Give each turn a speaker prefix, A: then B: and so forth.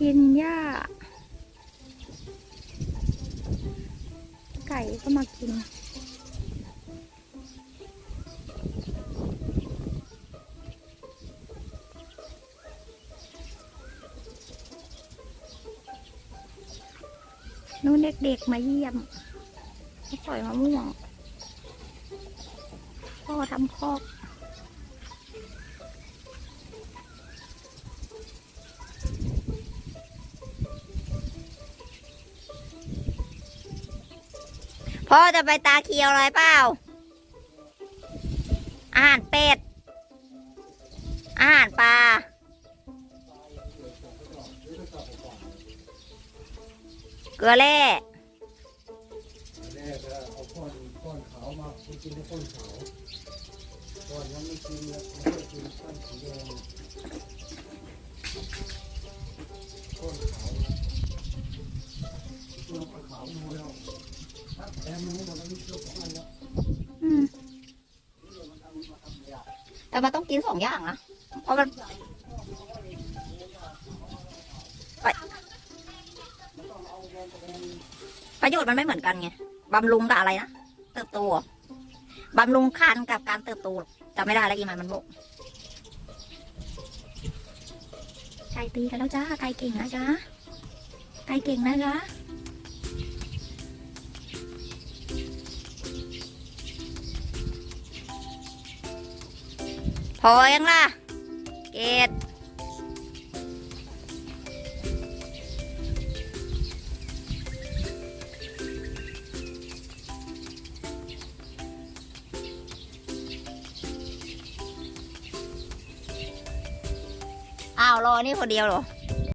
A: กินหญ้า ไก่ก็มากิน นู่นเด็กๆมาเยี่ยมมาปล่อยมะม่วงพ่อทำคอก พ่อจะไปตาเคียวอะไรเปล่า อาหารเป็ด อาหารปลา เกลือแร่
B: ก้อนนั้นไม่กินแล้วไม่กินก้อนสีแดงก้อนขาวนะตัวก้อนขาวดูแล้วถ้าแอืมแต่มัน
A: ต้องกินสองอย่างนะ เพราะมันประโยชน์มันไม่เหมือนกันไง บำรุงกับอะไรนะ เติบโต บำรุงคันกับการเติบโตจำไม่ได้แล้วกี่มันมันบกไก่ตีกันแล้วจ้า ไก่เก่งนะจ้า ไก่เก่งนะจ้า พอยังล่ะ เกดอ้าวรอนี่คนเดียวเหรอ